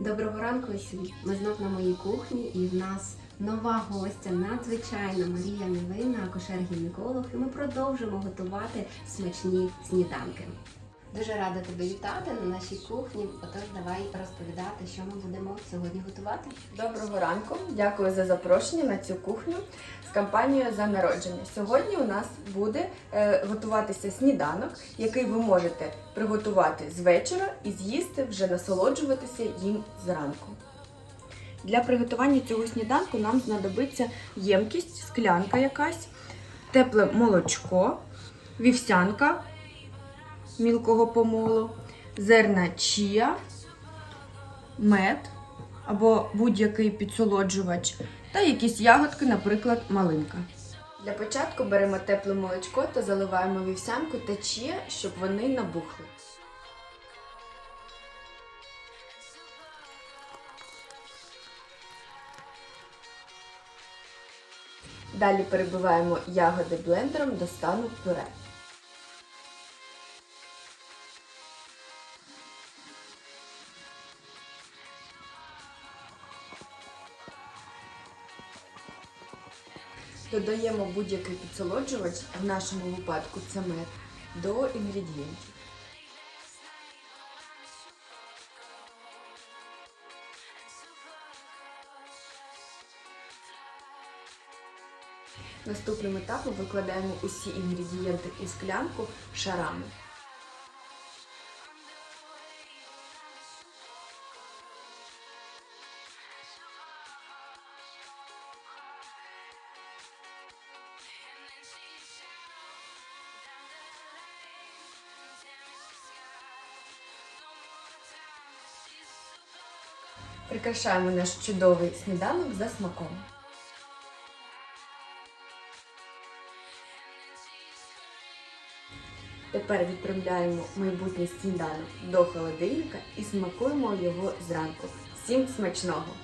Доброго ранку усім! Ми знов на моїй кухні і в нас нова гостя, надзвичайна Марія Невинна, акушер-гінеколог, і ми продовжимо готувати смачні сніданки. Дуже рада тебе вітати на нашій кухні. Отож, давай розповідати, що ми будемо сьогодні готувати. Доброго ранку, дякую за запрошення на цю кухню з кампанією за народження. Сьогодні у нас буде е, готуватися сніданок, який ви можете приготувати з вечора і з'їсти вже насолоджуватися їм зранку. Для приготування цього сніданку нам знадобиться ємкість, склянка якась, тепле молочко, вівсянка мілкого помолу, зерна чія, мед або будь-який підсолоджувач та якісь ягодки, наприклад, малинка. Для початку беремо тепле молочко та заливаємо вівсянку та чія, щоб вони набухли. Далі перебиваємо ягоди блендером до стану пюре. Додаємо будь-який підсолоджувач, в нашому випадку це мед, до інгредієнтів. Наступним етапом викладаємо усі інгредієнти у склянку шарами. Прикрашаємо наш чудовий сніданок за смаком. Тепер відправляємо майбутній сніданок до холодильника і смакуємо його зранку. Всім смачного!